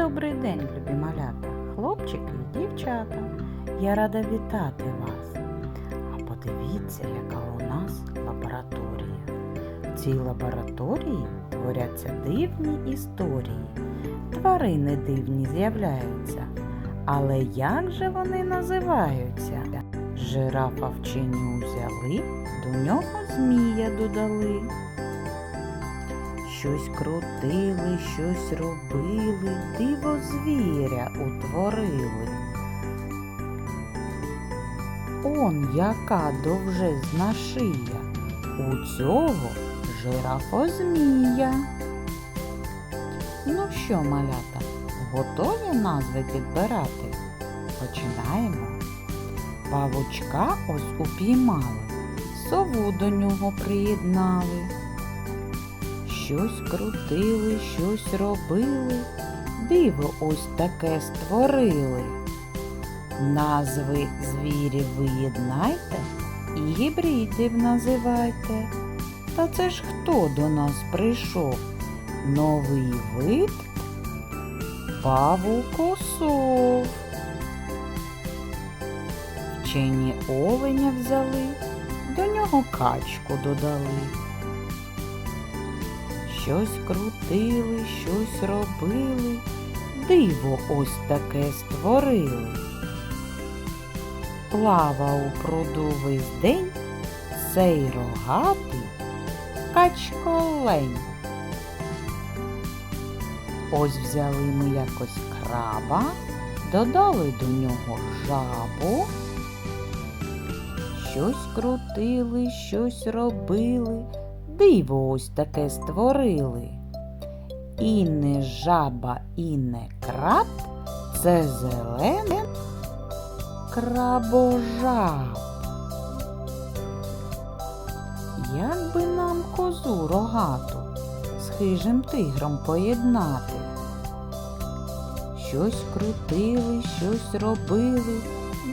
Добрий день, любі малята, хлопчики і дівчата. Я рада вітати вас. А подивіться, яка у нас лабораторія. В цій лабораторії творяться дивні історії. Тварини дивні з'являються. Але як же вони називаються? Жирафа вченю взяли, до нього змія додали. Щось крутили, щось робили, диво звіря утворили. Он яка довжезна шия, у цього жирафозмія. Ну що, малята, готові назви підбирати? Починаємо. Павучка ось упіймали, сову до нього приєднали. Щось крутили, щось робили, диво ось таке створили. Назви звірів виєднайте і гібридів називайте. Та це ж хто до нас прийшов? Новий вид павукосов. Вчені оленя взяли, до нього качку додали. Щось крутили, щось робили, диво ось таке створили. Плава у пруду весь день цей рогатий качколень. Ось взяли ми якось краба, додали до нього жабу. Щось крутили, щось робили, диво ось таке створили. І не жаба, і не краб, це зелене крабожаб. Як би нам козу рогату з хижим тигром поєднати? Щось крутили, щось робили,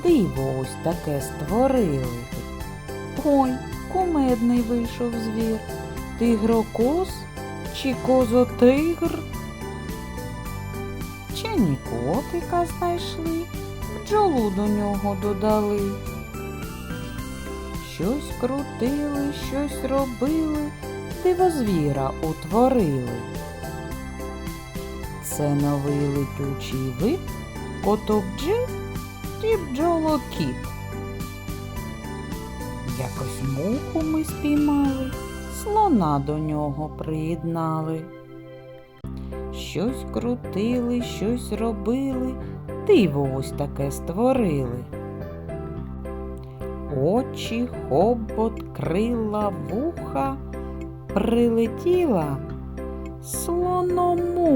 диво ось таке створили. Ой, кумедний вийшов звір, тигрокоз чи козотигр? Вчені котика знайшли, бджолу до нього додали. Щось крутили, щось робили, дивозвіра утворили. Це новий летючий вид котобджи і бджолокіт. Якось муху ми спіймали, слона до нього приєднали. Щось крутили, щось робили, диво ось таке створили. Очі, хобот, крила, вуха прилетіла слономуха.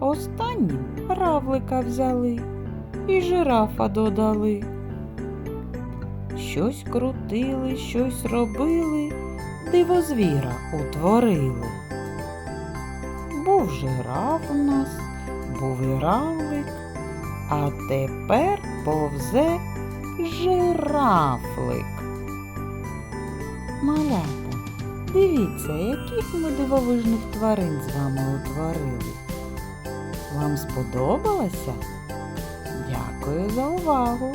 Останнім равлика взяли і жирафа додали. Щось крутили, щось робили, дивозвіра утворили. Був жираф у нас, був і равлик, а тепер повзе жирафлик. Малята, дивіться, яких ми дивовижних тварин з вами утворили. Вам сподобалося? Дякую за увагу.